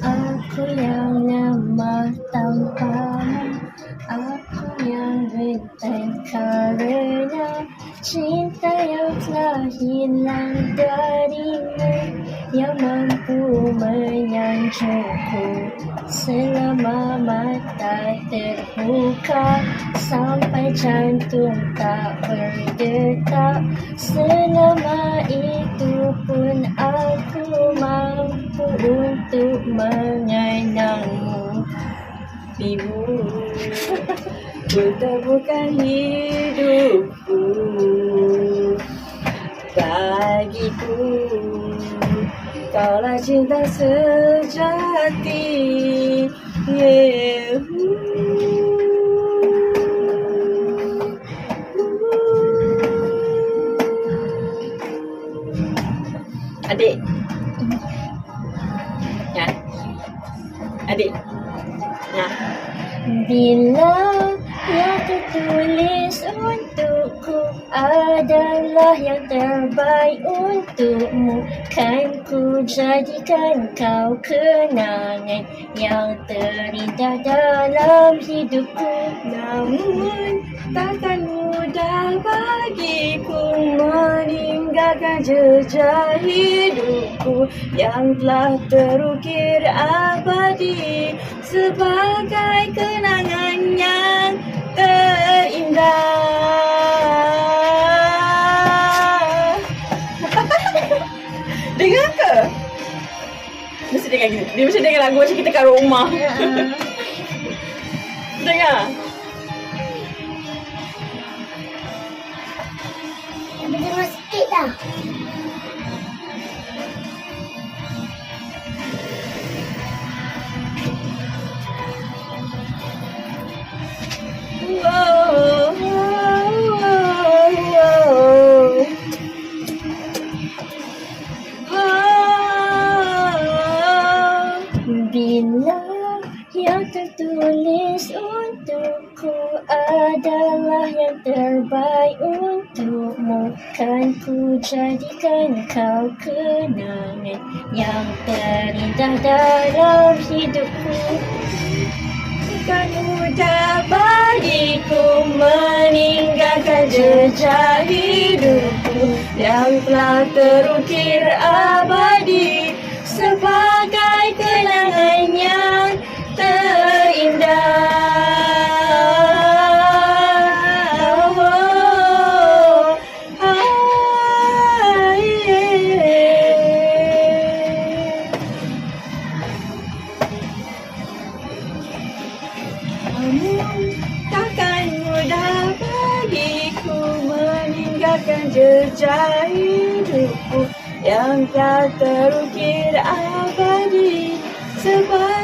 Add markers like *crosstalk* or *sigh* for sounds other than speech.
Aku yang nyaman tanpamu Aku yang benteng karena Cinta yang telah hilang darimu Yang mampu menyanjungku Selama mata terbuka Sampai jantung tak berdetak Selama itu pun aku mampu untuk mengenangmu Ibu. Bertemukan hidupku. Bagiku Kaulah cinta sejati. Yeah. Adik. Ya. Adik. Ya. Bila yang tertulis untukku adalah yang terbaik untukmu. Kan ku jadikan kau kenangan yang terindah dalam hidupku. Namun takkan mudah bagiku meninggalkan jejak hidupku yang telah terukir abadi sebagai kenangan yang terindah. *laughs* dengar ke? Mesti dengar gini. Dia mesti dengar lagu macam kita kat rumah. *laughs* dengar. Bila yang tertulis untukku adalah yang terbaik untukmu. Kan ku jadikan kau kenangan yang terindah dalam hidupku. Bukan mudah bagiku meninggalkan jejak hidupku. Yang telah terukir abadi sebagai Namun takkan mudah bagiku meninggalkan jejak hidupku yang tak terukir abadi. Yang